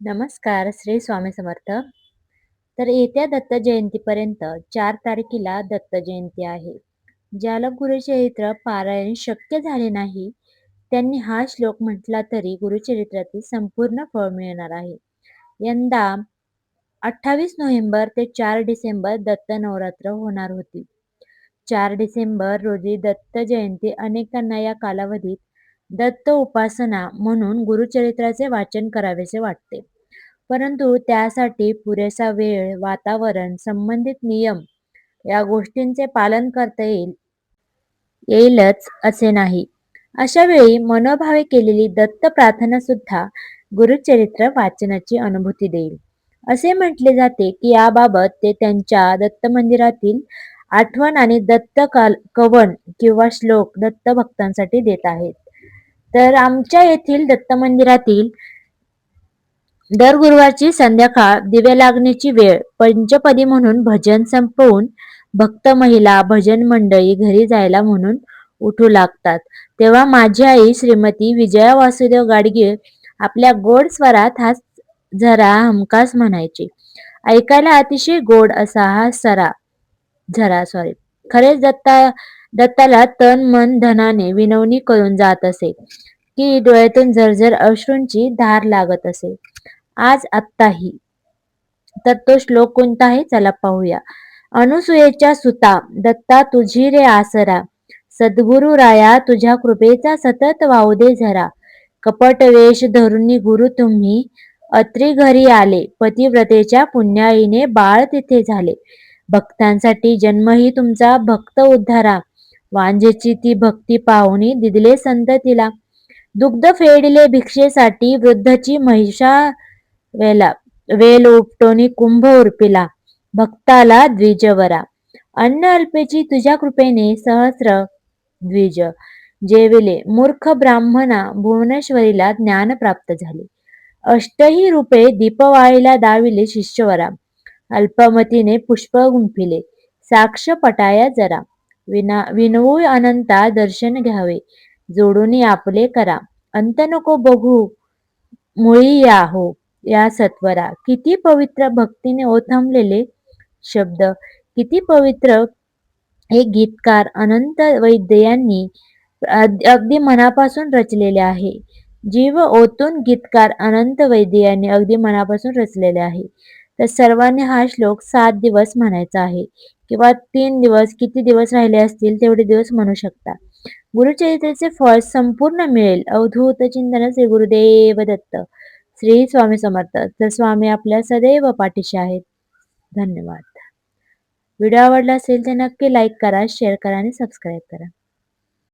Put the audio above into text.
नमस्कार श्री स्वामी समर्थ. तर येत्या दत्त जयंतीपर्यंत चार तारखेला दत्त जयंती आहे. ज्याला गुरुचरित्र पारायण शक्य झाले नाही त्यांनी हा श्लोक म्हटला तरी गुरुचरित्रातील संपूर्ण फळ मिळणार आहे. यंदा अठ्ठावीस नोव्हेंबर ते चार डिसेंबर दत्त नवरात्र होणार होती. चार डिसेंबर रोजी दत्त जयंती अनेकांना या कालावधीत दत्त उपासना म्हणून गुरुचरित्राचे वाचन करावेसे वाटते. परंतु त्यासाठी पुरेसा वेळ वातावरण संबंधित नियम या गोष्टींचे पालन करता येईल येईलच असे नाही. अशा वेळी मनोभावे केलेली दत्त प्रार्थना सुद्धा गुरुचरित्र वाचनाची अनुभूती देईल. असे म्हटले जाते की याबाबत ते त्यांच्या दत्त मंदिरातील आठवण आणि दत्त कवन किंवा श्लोक दत्त भक्तांसाठी देत आहेत. तर आमच्या येथील दत्त मंदिरातील दर गुरुवारची संध्याकाळ दिवे लागण्याची वेळ पंचपदी म्हणून भजन संपवून भक्त महिला भजन मंडळी घरी जायला म्हणून उठू लागतात. तेव्हा माझी आई श्रीमती विजया वासुदेव गाडगीळ आपल्या गोड स्वरात हा झरा हमखास म्हणायची. ऐकायला अतिशय गोड असा हा सरा झरा सॉरी खरेच दत्ता दत्ताला तन मन धनाने विनवणी करून जात असे. की डोळ्यातून झरझर अश्रूंची धार लागत असे. आज आत्ताही. तर तो श्लोक कोणता आहे चला पाहूया. अनुसूयेच्या सुता दत्ता तुझी रे आसरा. सद्गुरु राया तुझ्या कृपेचा सतत वाहू दे झरा. कपट वेश धरुणी गुरु तुम्ही. अत्री घरी आले. पतिव्रतेच्या पुण्याईने बाळ तिथे झाले. भक्तांसाठी जन्मही तुमचा भक्त उद्धारा. वांजेची ती भक्ती पाहुणी दिदले संत तिला. दुग्ध फेडले भिक्षेसाठी वृद्धची महिषा वेला वेल उपटोनी कुंभ उर्पिला भक्ताला द्विजवरा. अन्न अल्पेची तुझ्या कृपेने सहस्र द्विज. जेविले मूर्ख ब्राह्मणा भुवनेश्वरीला ज्ञान प्राप्त झाले. अष्टही रूपे दीपवाळीला दाविले शिष्यवरा. अल्पमतीने पुष्प गुंफिले. साक्ष पटाया जरा. विना विनवू अनंता दर्शन घ्यावे. जोडून आपले करा. अंत नको बघू मुळी या हो या सत्वरा. किती पवित्र भक्तीने ओथंबलेले शब्द. किती पवित्र हे गीतकार अनंत वैद्य यांनी अगदी मनापासून रचलेले आहे. जीव ओतून गीतकार अनंत वैद्य यांनी अगदी मनापासून रचलेले आहे. तर सर्वांनी हा श्लोक सात दिवस म्हणायचा आहे. किंवा तीन दिवस किती दिवस राहिले असतील तेवढे दिवस म्हणू शकता. गुरुचरित्रेचे फळ संपूर्ण मिळेल. अवधूत चिंतन श्री गुरुदेव दत्त. श्री स्वामी समर्थ. तर स्वामी आपल्या सदैव पाठीशी आहेत. धन्यवाद. व्हिडिओ आवडला असेल तर नक्की लाईक करा शेअर करा आणि सबस्क्राईब करा.